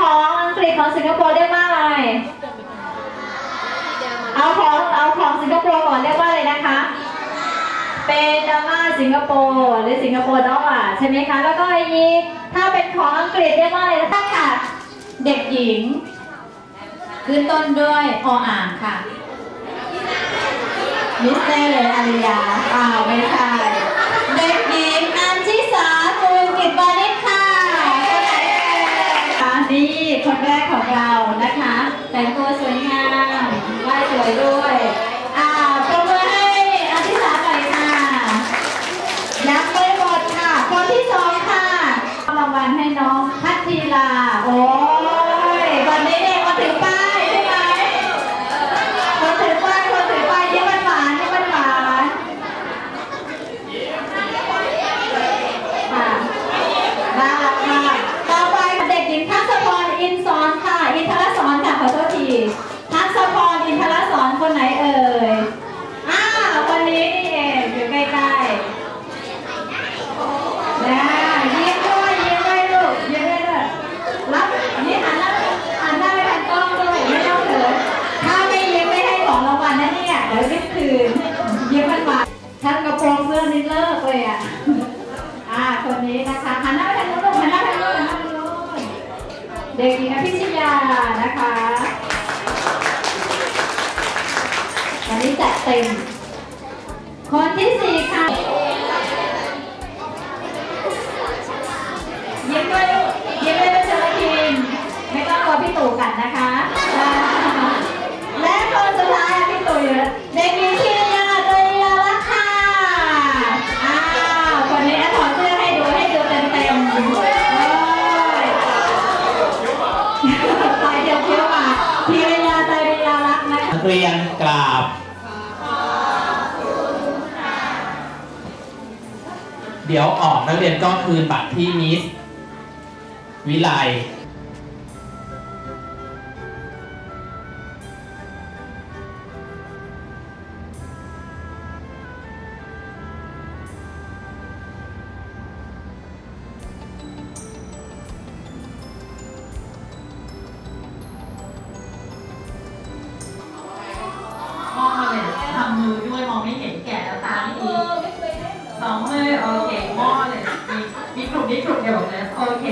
ของอังกฤษของสิงคโปร์เรียกว่าอะไร เอาของเอาของสิงคโปร์ก่อนเรียกว่าอะไรนะคะ เป็นดาม่าสิงคโปร์หรือสิงคโปร์ดอลอะใช่ไหมคะ แล้วก็อีกถ้าเป็นของอังกฤษเรียกว่าอะไรนะคะค่ะเด็กหญิง ขึ้นต้นด้วยออ่างค่ะมิสเตอร์เลยอาริยาอ้าวไม่ใช่ คนแรกของเรานะคะ แต่งตัวสวยงามไหว้สวยด้วย วันนี้จัดเต็ม คนที่สี่ค่ะยิ้มด้วยลูกยิ้มด้วยเชลทีนไม่ต้องกลัวพี่ตู่กัดนะคะ และคนสุดท้ายพี่ตู่อยู่แล้วเด็กหญิงพิรยาตรียาลักค่ะอ้าวคนนี้ถอดเสื้อให้ดูให้ดูเต็มเต็มไปเดี๋ยวเที่ยวมาพิรยาตรียาลักนะคะนักเรียน เดี๋ยวออกนักเรียนก็คืนบัตรที่มิสวิไล สองมือโอเคมอเลยมีมีกลุ่มนี้กลุ่มเดียวกันโอเค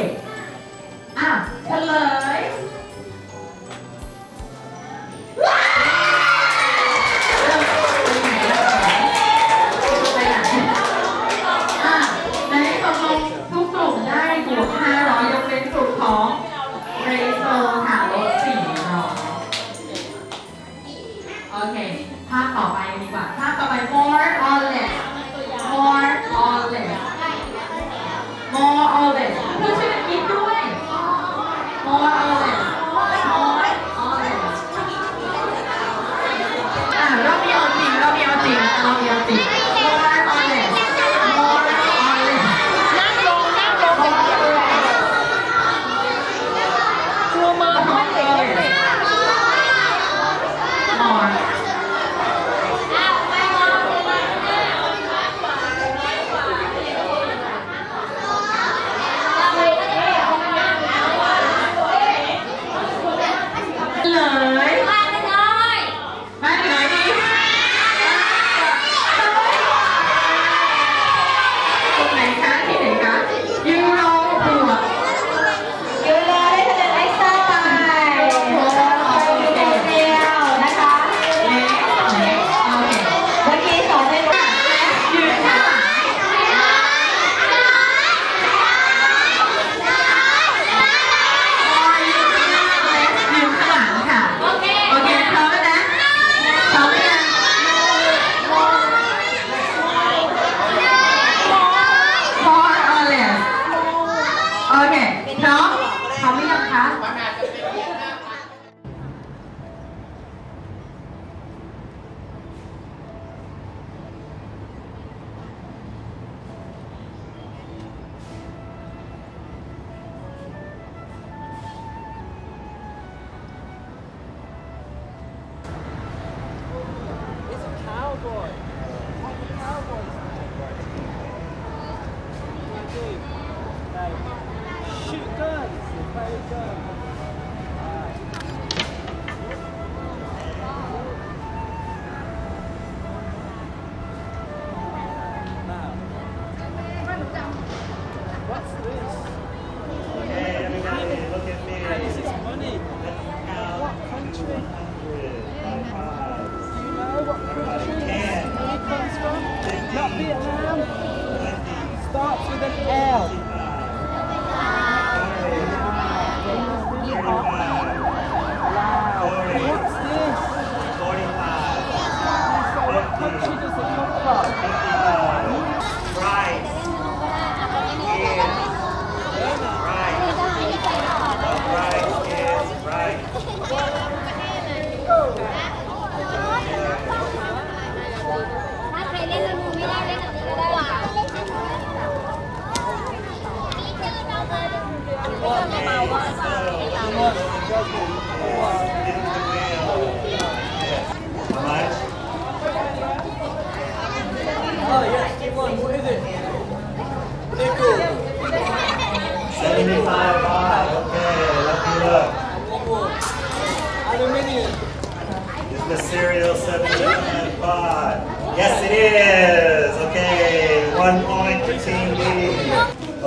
shoot guns. Fire guns.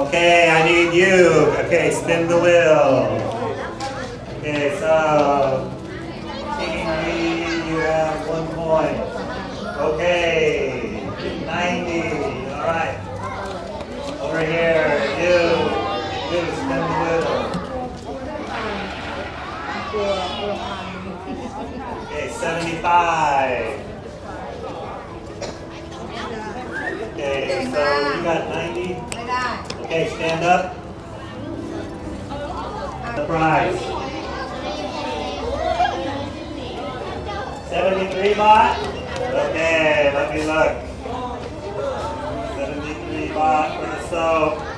Okay, I need you. Okay, spin the wheel. Okay, so B, you have one point. Okay, 90. All right. Over here, you. You spin the wheel. Okay, 75. Okay, so you got 90? Okay, stand up. The prize. 73 baht? Okay, let me look. 73 baht for the soap.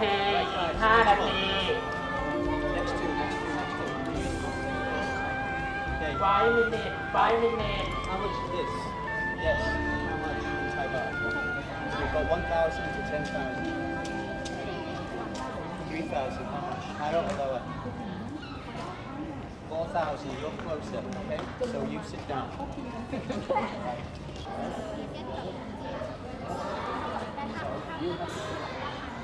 ที อีก 5 นาที Next two, next two, next two. Okay. 5 minutes 5 minutes How much is this? Yes. How much in Thai baht? We've got 1,000 to 10,000. 3,000. How much? Higher or lower? 4,000. You're closer. Okay. So you sit down. Right.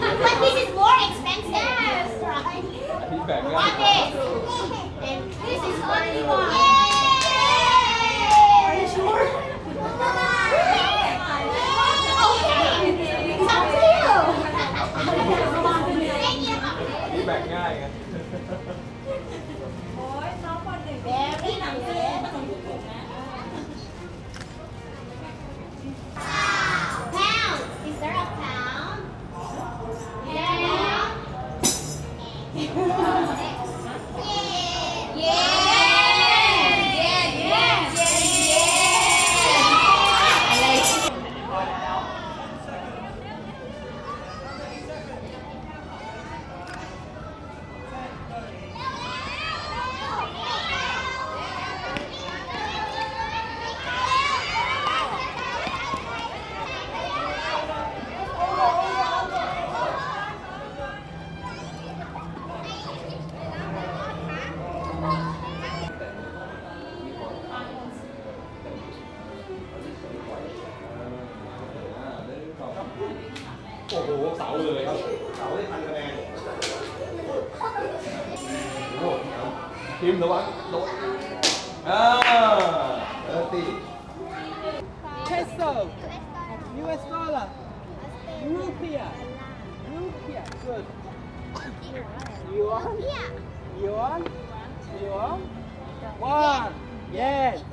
but this is more expensive. What is? And this is what only one. State. Peso. US dollar. Rupiah. Rupiah. Good. Yuan. Yuan. Yuan. One. Yen.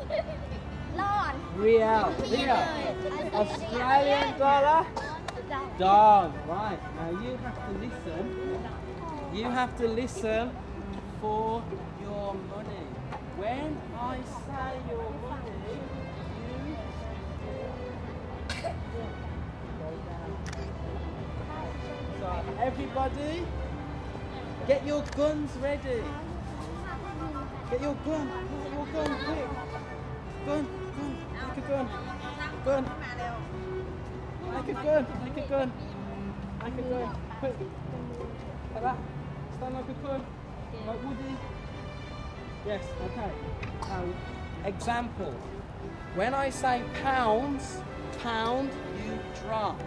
Real. Real. Australian dollar. Dog. Right. Now you have to listen. You have to listen for everybody, get your guns ready. Get your gun. Get your gun quick. Gun, gun, make a gun. Gun. Make a gun. Make a gun. Make a gun. Quick. Like that. Stand like a gun. Like Woody. Yes. Okay. Now, example. When I say pounds, pound, you drop.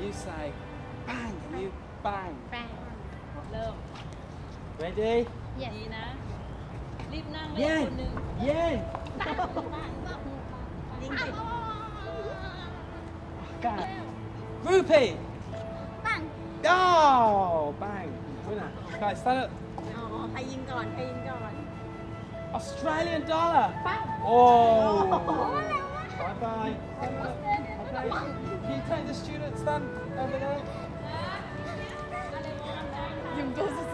You say bang, you bang. เริ่ม Ready? ดีนะ รีบนั่งเลยคน Yen, หนึ่ง yen. ยิงสิ Okay. Rupee. Bang. Oh, bang. Winner. Okay, stand up. อ๋อ ใครยิงก่อน ใครยิงก่อน Australian dollar. ปัง Oh. Bye bye. Okay. Can you take the student stand over there? even goes